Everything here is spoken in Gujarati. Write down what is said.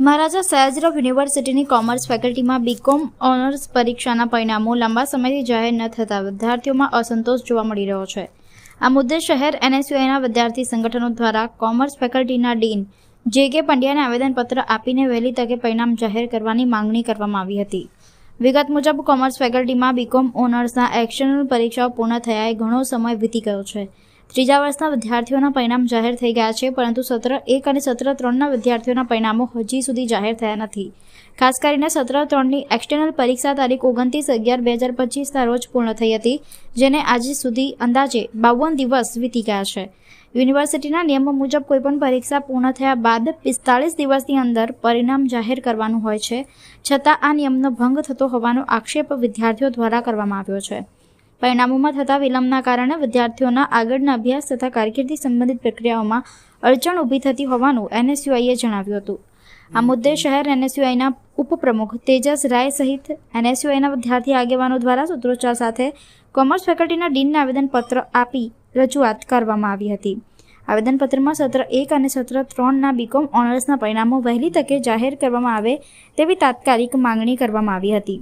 તળાજા સયાજીરાવ યુનિવર્સિટીની કોમર્સ ફેકલ્ટીમાં બીકોમ ઓનર્સ પરીક્ષાના પરિણામો લાંબા સમયથી જાહેર ન થતા વિદ્યાર્થીઓમાં અસંતોષ જોવા મળી રહ્યો છે. આ મુદ્દે શહેર એનએસયુઆઈના વિદ્યાર્થી સંગઠનો દ્વારા કોમર્સ ફેકલ્ટીના ડીન જે કે પંડ્યાને આવેદનપત્ર આપીને વહેલી તકે પરિણામ જાહેર કરવાની માંગણી કરવામાં આવી હતી. વિગત મુજબ, કોમર્સ ફેકલ્ટીમાં બીકોમ ઓનર્સના એક્સટર્નલ પરીક્ષાઓ પૂર્ણ થયાએ ઘણો સમય વીતી ગયો છે. ત્રીજા વર્ષના વિદ્યાર્થીઓના પરિણામ જાહેર થઈ ગયા છે, પરંતુ સત્ર એક અને સત્ર ત્રણના વિદ્યાર્થીઓના પરિણામો હજી સુધી જાહેર થયા નથી. ખાસ કરીને સત્ર ત્રણની એક્સટર્નલ પરીક્ષા તારીખ ઓગણત્રીસ અગિયાર બે હજાર પચીસના રોજ પૂર્ણ થઈ હતી, જેને આજે સુધી અંદાજે બાવન દિવસ વીતી ગયા છે. યુનિવર્સિટીના નિયમો મુજબ કોઈપણ પરીક્ષા પૂર્ણ થયા બાદ પિસ્તાળીસ દિવસની અંદર પરિણામ જાહેર કરવાનું હોય છે, છતાં આ નિયમનો ભંગ થતો હોવાનો આક્ષેપ વિદ્યાર્થીઓ દ્વારા કરવામાં આવ્યો છે. પરિણામોમાં થતા વિલંબના કારણે વિદ્યાર્થીઓના આગળના અભ્યાસ તથા કારકિર્દી સંબંધિત પ્રક્રિયાઓમાં અડચણ ઊભી થતી હોવાનું એનએસયુઆઈએ જણાવ્યું હતું. આ મુદ્દે શહેર એનએસયુઆઈના ઉપપ્રમુખ તેજસ રાય સહિત એનએસયુઆઈના વિદ્યાર્થી આગેવાનો દ્વારા સૂત્રોચ્ચાર સાથે કોમર્સ ફેકલ્ટીના ડીનને આવેદનપત્ર આપી રજૂઆત કરવામાં આવી હતી. આવેદનપત્રમાં સત્ર એક અને સત્ર ત્રણના બીકોમ ઓનર્સના પરિણામો વહેલી તકે જાહેર કરવામાં આવે તેવી તાત્કાલિક માંગણી કરવામાં આવી હતી.